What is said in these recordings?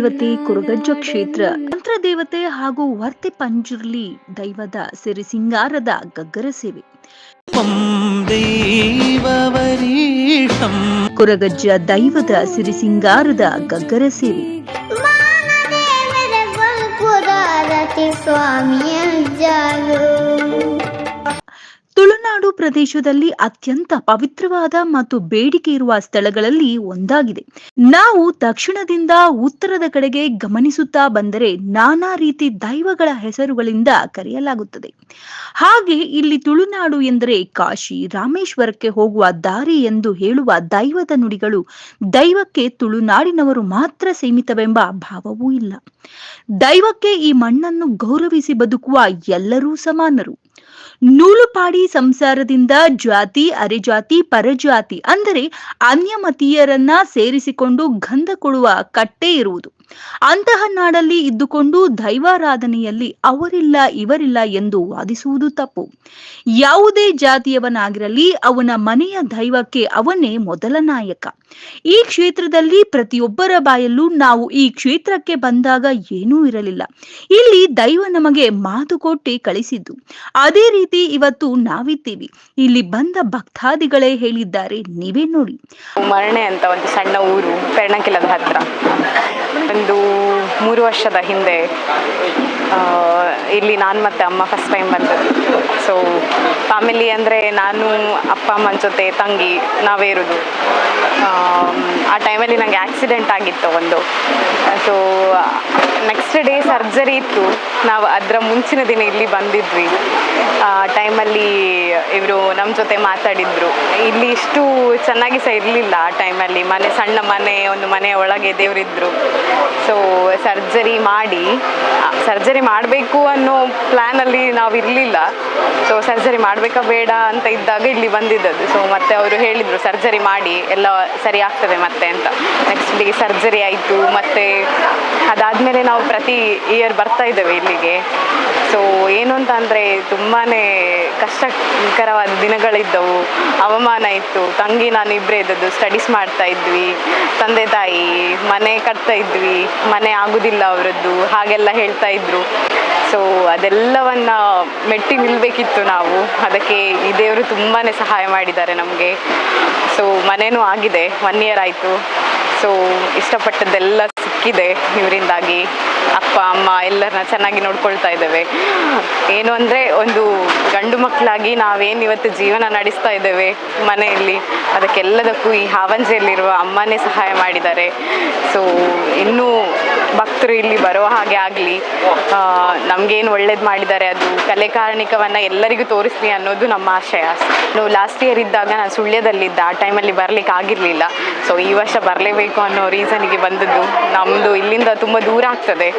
ದೇವತೆ ಕುರುಗಜ್ಜ ಕ್ಷೇತ್ರ. ಮಂತ್ರದೇವತೆ ಹಾಗೂ ವರ್ತಿ ಪಂಜುರ್ಲಿ ದೈವದ ಸಿರಿ ಸಿಂಗಾರದ ಗಗ್ಗರ ಸೇವೆ. ಕುರಗಜ್ಜ ದೈವದ ಸಿರಿ ಸಿಂಗಾರದ ಗಗ್ಗರ ಸೇವೆ. ಸ್ವಾಮಿಯ ಜಾಲು ತುಳುನಾಡು ಪ್ರದೇಶದಲ್ಲಿ ಅತ್ಯಂತ ಪವಿತ್ರವಾದ ಮತ್ತು ಬೇಡಿಕೆ ಇರುವ ಸ್ಥಳಗಳಲ್ಲಿ ಒಂದಾಗಿದೆ. ನಾವು ದಕ್ಷಿಣದಿಂದ ಉತ್ತರದ ಕಡೆಗೆ ಗಮನಿಸುತ್ತಾ ಬಂದರೆ ನಾನಾ ರೀತಿ ದೈವಗಳ ಹೆಸರುಗಳಿಂದ ಕರೆಯಲಾಗುತ್ತದೆ. ಹಾಗೆ ಇಲ್ಲಿ ತುಳುನಾಡು ಎಂದರೆ ಕಾಶಿ, ರಾಮೇಶ್ವರಕ್ಕೆ ಹೋಗುವ ದಾರಿ ಎಂದು ಹೇಳುವ ದೈವದ ನುಡಿಗಳು ದೈವಕ್ಕೆ ತುಳುನಾಡಿನವರು ಮಾತ್ರ ಸೀಮಿತವೆಂಬ ಭಾವವೂ ಇಲ್ಲ. ದೈವಕ್ಕೆ ಈ ಮಣ್ಣನ್ನು ಗೌರವಿಸಿ ಬದುಕುವ ಎಲ್ಲರೂ ಸಮಾನರು. ನೂಲುಪಾಡಿ ಸಂಸಾರದಿಂದ ಜಾತಿ, ಅರೆಜಾತಿ, ಪರಜಾತಿ ಅಂದರೆ ಅನ್ಯಮತೀಯರನ್ನ ಸೇರಿಸಿಕೊಂಡು ಗಂಧ ಕೊಡುವ ಕಟ್ಟೆ ಇರುವುದು. ಅಂತಹ ನಾಡಲ್ಲಿ ಇದ್ದುಕೊಂಡು ದೈವಾರಾಧನೆಯಲ್ಲಿ ಅವರಿಲ್ಲ, ಇವರಿಲ್ಲ ಎಂದು ವಾದಿಸುವುದು ತಪ್ಪು. ಯಾವುದೇ ಜಾತಿಯವನಾಗಿರಲಿ, ಅವನ ಮನೆಯ ದೈವಕ್ಕೆ ಅವನೇ ಮೊದಲ ನಾಯಕ. ಈ ಕ್ಷೇತ್ರದಲ್ಲಿ ಪ್ರತಿಯೊಬ್ಬರ ಬಾಯಲ್ಲೂ ನಾವು ಈ ಕ್ಷೇತ್ರಕ್ಕೆ ಬಂದಾಗ ಏನೂ ಇರಲಿಲ್ಲ. ಇಲ್ಲಿ ದೈವ ನಮಗೆ ಮಾತು ಕೊಟ್ಟಿ ಕಳಿಸಿದ್ದು. ಅದೇ ರೀತಿ ಇವತ್ತು ನಾವಿದ್ದೀವಿ. ಇಲ್ಲಿ ಬಂದ ಭಕ್ತಾದಿಗಳೇ ಹೇಳಿದ್ದಾರೆ, ನೀವೇ ನೋಡಿ. ಮರಣೆ ಅಂತ ಒಂದು ಸಣ್ಣ ಊರು ಪೆರ್ಣಕಿಲದ ಹತ್ರ. ಒಂದು ಮೂರು ವರ್ಷದ ಹಿಂದೆ ಇಲ್ಲಿ ನಾನು ಮತ್ತು ಅಮ್ಮ ಫಸ್ಟ್ ಟೈಮ್ ಬಂದದ್ದು. ಸೊ ಫ್ಯಾಮಿಲಿ ಅಂದರೆ ನಾನು, ಅಪ್ಪ, ಅಮ್ಮನ ಜೊತೆ, ತಂಗಿ, ನಾವೇ ಇರೋದು. ಆ ಟೈಮಲ್ಲಿ ನನಗೆ ಆಕ್ಸಿಡೆಂಟ್ ಆಗಿತ್ತು ಒಂದು. ಸೊ ನೆಕ್ಸ್ಟ್ ಡೇ ಸರ್ಜರಿ ಇತ್ತು. ನಾವು ಅದರ ಮುಂಚಿನ ದಿನ ಇಲ್ಲಿ ಬಂದಿದ್ವಿ. ಟೈಮಲ್ಲಿ ಇವರು ನಮ್ಮ ಜೊತೆ ಮಾತಾಡಿದ್ರು. ಇಲ್ಲಿ ಇಷ್ಟು ಚೆನ್ನಾಗಿ ಸಹ ಇರಲಿಲ್ಲ ಆ ಟೈಮಲ್ಲಿ ಮನೆ, ಸಣ್ಣ ಮನೆ, ಒಂದು ಮನೆ ಒಳಗೆ ದೇವರಿದ್ರು. ಸೊ ಸರ್ಜರಿ ಮಾಡಿ ಸರ್ಜರಿ ಮಾಡಬೇಕು ಅನ್ನೋ ಪ್ಲ್ಯಾನಲ್ಲಿ ನಾವು ಇರಲಿಲ್ಲ. ಸೊ ಸರ್ಜರಿ ಮಾಡಬೇಕಾ ಬೇಡ ಅಂತ ಇದ್ದಾಗ ಇಲ್ಲಿ ಬಂದಿದ್ದದ್ದು. ಸೊ ಮತ್ತೆ ಅವರು ಹೇಳಿದರು ಸರ್ಜರಿ ಮಾಡಿ, ಎಲ್ಲ ಸರಿ ಆಗ್ತದೆ ಮತ್ತೆ ಅಂತ. ನೆಕ್ಸ್ಟ್ ಡೇ ಸರ್ಜರಿ ಆಯಿತು. ಮತ್ತು ಅದಾದಮೇಲೆ ನಾವು ಪ್ರತಿ ಇಯರ್ ಬರ್ತಾ ಇದ್ದೇವೆ ಇಲ್ಲಿಗೆ. ಸೊ ಏನು ಅಂತ ಅಂದರೆ ತುಂಬಾ ಕಷ್ಟಕರವಾದ ದಿನಗಳಿದ್ದವು. ಅವಮಾನ ಇತ್ತು. ತಂಗಿ ನಾನು ಇಬ್ಬರೇ ಇದ್ದದ್ದು. ಸ್ಟಡೀಸ್ ಮಾಡ್ತಾ ಇದ್ವಿ. ತಂದೆ ತಾಯಿ, ಮನೆ ಕಟ್ತಾ ಇದ್ವಿ. ಮನೆ ಆಗುದಿಲ್ಲ ಅವರದ್ದು. ಹಾಗೆಲ್ಲ ಹೇಳ್ತಾ ಇದ್ರು. ಸೊ ಅದೆಲ್ಲವನ್ನ ಮೆಟ್ಟಿ ನಿಲ್ಬೇಕಿತ್ತು ನಾವು. ಅದಕ್ಕೆ ಈ ದೇವರು ತುಂಬಾ ಸಹಾಯ ಮಾಡಿದ್ದಾರೆ ನಮಗೆ. ಸೊ ಮನೇನೂ ಆಗಿದೆ. ಒನ್ ಇಯರ್ ಆಯಿತು. ಸೊ ಇಷ್ಟಪಟ್ಟದ್ದೆಲ್ಲ ಸಿಕ್ಕಿದೆ ಇವರಿಂದಾಗಿ ಅಪ್ಪ, ಅಮ್ಮ ಎಲ್ಲರನ್ನ ಚೆನ್ನಾಗಿ ನೋಡ್ಕೊಳ್ತಾ ಇದ್ದೇವೆ. ಏನು ಅಂದರೆ ಒಂದು ಗಂಡು ಮಕ್ಕಳಾಗಿ ನಾವೇನು ಇವತ್ತು ಜೀವನ ನಡೆಸ್ತಾ ಇದ್ದೇವೆ ಮನೆಯಲ್ಲಿ, ಅದಕ್ಕೆಲ್ಲದಕ್ಕೂ ಈ ಹಾವಂಜಿಯಲ್ಲಿರುವ ಅಮ್ಮನೇ ಸಹಾಯ ಮಾಡಿದ್ದಾರೆ. ಸೊ ಇನ್ನೂ ಭಕ್ತರು ಇಲ್ಲಿ ಬರೋ ಹಾಗೆ ಆಗಲಿ ನಮಗೇನು ಒಳ್ಳೇದು ಮಾಡಿದ್ದಾರೆ ಅದು ಕಲೆ ಕಾರಣಿಕವನ್ನು ಎಲ್ಲರಿಗೂ ತೋರಿಸ್ಲಿ ಅನ್ನೋದು ನಮ್ಮ ಆಶಯ. ನಾವು ಲಾಸ್ಟ್ ಇಯರ್ ಇದ್ದಾಗ ನಾನು ಸುಳ್ಯದಲ್ಲಿದ್ದ, ಆ ಟೈಮಲ್ಲಿ ಬರಲಿಕ್ಕೆ ಆಗಿರಲಿಲ್ಲ. ಸೊ ಈ ವರ್ಷ ಬರಲೇಬೇಕು ಅನ್ನೋ ರೀಸನಿಗೆ ಬಂದದ್ದು. ನಮ್ಮದು ಇಲ್ಲಿಂದ ತುಂಬ ದೂರ ಆಗ್ತದೆ.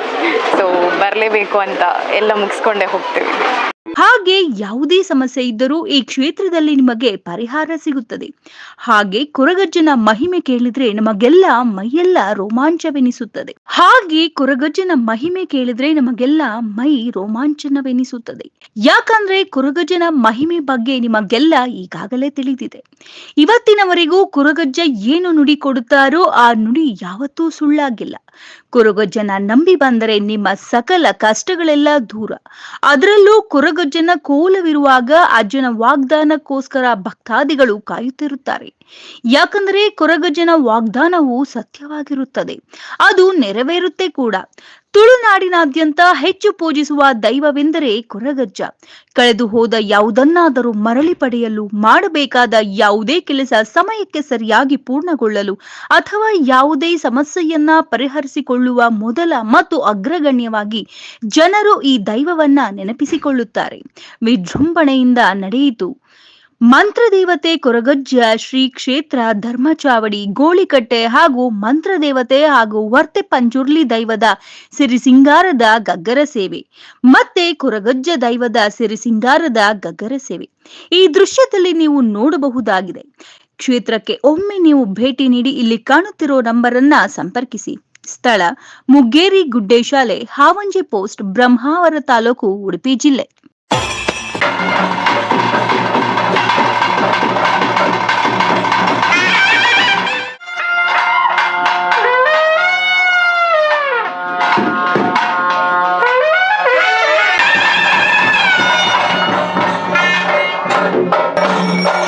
ಸೊ ಬರಲೇಬೇಕು ಅಂತ ಎಲ್ಲ ಮುಗಿಸ್ಕೊಂಡೇ ಹೋಗ್ತೀವಿ. ಹಾಗೆ ಯಾವುದೇ ಸಮಸ್ಯೆ ಇದ್ದರೂ ಈ ಕ್ಷೇತ್ರದಲ್ಲಿ ನಿಮಗೆ ಪರಿಹಾರ ಸಿಗುತ್ತದೆ. ಹಾಗೆ ಕೊರಗಜ್ಜನ ಮಹಿಮೆ ಕೇಳಿದ್ರೆ ನಮಗೆಲ್ಲ ಮೈಯೆಲ್ಲ ರೋಮಾಂಚವೆನಿಸುತ್ತದೆ. ಹಾಗೆ ಕೊರಗಜ್ಜನ ಮಹಿಮೆ ಕೇಳಿದ್ರೆ ನಮಗೆಲ್ಲ ಮೈ ರೋಮಾಂಚನವೆನಿಸುತ್ತದೆ. ಯಾಕಂದ್ರೆ ಕೊರಗಜ್ಜನ ಮಹಿಮೆ ಬಗ್ಗೆ ನಿಮಗೆಲ್ಲ ಈಗಾಗಲೇ ತಿಳಿದಿದೆ. ಇವತ್ತಿನವರೆಗೂ ಕುರಗಜ್ಜ ಏನು ನುಡಿ ಕೊಡುತ್ತಾರೋ ಆ ನುಡಿ ಯಾವತ್ತೂ ಸುಳ್ಳಾಗಿಲ್ಲ. ಕುರಗಜ್ಜನ ನಂಬಿ ಬಂದರೆ ನಿಮ್ಮ ಸಕಲ ಕಷ್ಟಗಳೆಲ್ಲ ದೂರ. ಅದರಲ್ಲೂ ಕುರಗಜ್ಜನ ಕೋಲವಿರುವಾಗ ಅಜ್ಜನ ವಾಗ್ದಾನಕ್ಕೋಸ್ಕರ ಭಕ್ತಾದಿಗಳು ಕಾಯುತ್ತಿರುತ್ತಾರೆ. ಯಾಕಂದರೆ ಕೊರಗಜ್ಜನ ವಾಗ್ದಾನವು ಸತ್ಯವಾಗಿರುತ್ತದೆ. ಅದು ನೆರವೇರುತ್ತೆ ಕೂಡ. ತುಳುನಾಡಿನಾದ್ಯಂತ ಹೆಚ್ಚು ಪೂಜಿಸುವ ದೈವವೆಂದರೆ ಕೊರಗಜ್ಜ. ಕಳೆದು ಹೋದ ಯಾವುದನ್ನಾದರೂ ಮರಳಿ ಪಡೆಯಲು ಮಾಡಬೇಕಾದ ಯಾವುದೇ ಕೆಲಸ ಸಮಯಕ್ಕೆ ಸರಿಯಾಗಿ ಪೂರ್ಣಗೊಳ್ಳಲು ಅಥವಾ ಯಾವುದೇ ಸಮಸ್ಯೆಯನ್ನ ಪರಿಹರಿಸಿಕೊಳ್ಳುವ ಮೊದಲ ಮತ್ತು ಅಗ್ರಗಣ್ಯವಾಗಿ ಜನರು ಈ ದೈವವನ್ನ ನೆನಪಿಸಿಕೊಳ್ಳುತ್ತಾರೆ. ವಿಜೃಂಭಣೆಯಿಂದ ನಡೆಯಿತು. ಮಂತ್ರದೇವತೆ ಕೊರಗಜ್ಜ ಶ್ರೀ ಕ್ಷೇತ್ರ ಧರ್ಮಚಾವಡಿ, ಗೋಳಿಕಟ್ಟೆ ಹಾಗೂ ಮಂತ್ರದೇವತೆ ಹಾಗೂ ವರ್ತೆ ಪಂಜುರ್ಲಿ ದೈವದ ಸಿರಿಸಿಂಗಾರದ ಗಗ್ಗರ ಸೇವೆ. ಮತ್ತೆ ಕೊರಗಜ್ಜ ದೈವದ ಸಿರಿಸಿಂಗಾರದ ಗಗ್ಗರ ಸೇವೆ. ಈ ದೃಶ್ಯದಲ್ಲಿ ನೀವು ನೋಡಬಹುದಾಗಿದೆ. ಕ್ಷೇತ್ರಕ್ಕೆ ಒಮ್ಮೆ ನೀವು ಭೇಟಿ ನೀಡಿ ಇಲ್ಲಿ ಕಾಣುತ್ತಿರೋ ನಂಬರನ್ನ ಸಂಪರ್ಕಿಸಿ. ಸ್ಥಳ ಮುಗ್ಗೇರಿ ಗುಡ್ಡೆ ಶಾಲೆ ಹಾವಂಜೆ ಪೋಸ್ಟ್, ಬ್ರಹ್ಮಾವರ ತಾಲೂಕು, ಉಡುಪಿ ಜಿಲ್ಲೆ. Música